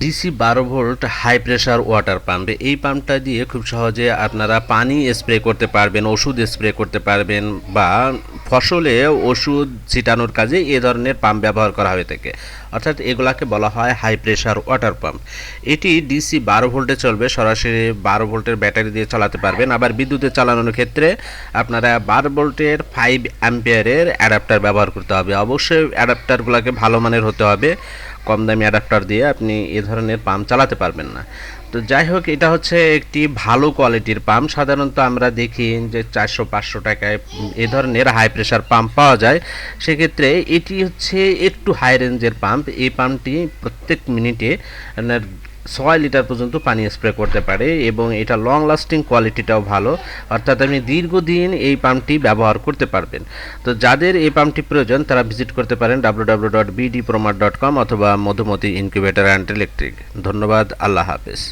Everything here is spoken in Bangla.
ডিসি বারো volt high pressure water pump এই পাম্পটা দিয়ে খুব সহজে আপনারা পানি স্প্রে করতে পারবেন, ওষুধ স্প্রে করতে পারবেন বা ফসলে ওষুধ ছিটানোর কাজে এ ধরনের পাম্প ব্যবহার করা হয়ে থাকে। অর্থাৎ এগুলাকে বলা হয় হাই প্রেশার ওয়াটার পাম্প এটি ডিসি বারো ভোল্টে চলবে, সরাসরি বারো ভোল্টের ব্যাটারি দিয়ে চালাতে পারবেন। আবার বিদ্যুতে চালানোর ক্ষেত্রে আপনারা বারো ভোল্টের ফাইভ অ্যাম্পিয়ারের অ্যাডাপ্টার ব্যবহার করতে হবে। অবশ্যই অ্যাডাপ্টারগুলোকে ভালো মানের হতে হবে। কম দামি অ্যাডাপ্টার দিয়ে আপনি এ ধরনের পাম্প চালাতে পারবেন না। তো যাই হোক, এটা হচ্ছে একটি ভালো কোয়ালিটির পাম্প সাধারণত আমরা দেখি যে চারশো, পাঁচশো টাকায় এ ধরনের হাই প্রেশার পাম্প পাওয়া যায়। সেক্ষেত্রে এটি হচ্ছে একটু হাই রেঞ্জের পাম্প এই পাম্পটি প্রত্যেক মিনিটে ছয় লিটার পর্যন্ত পানি স্প্রে করতে পারে এবং এটা লং লাস্টিং কোয়ালিটিটাও ভালো। অর্থাৎ আপনি দীর্ঘদিন এই পাম্পটি ব্যবহার করতে পারবেন। তো যাদের এই পাম্পটি প্রয়োজন, তারা ভিজিট করতে পারেন W W dot BD dot com অথবা মধুমতি ইনকিউবেটার অ্যান্ড ইলেকট্রিক ধন্যবাদ, আল্লাহ হাফেজ।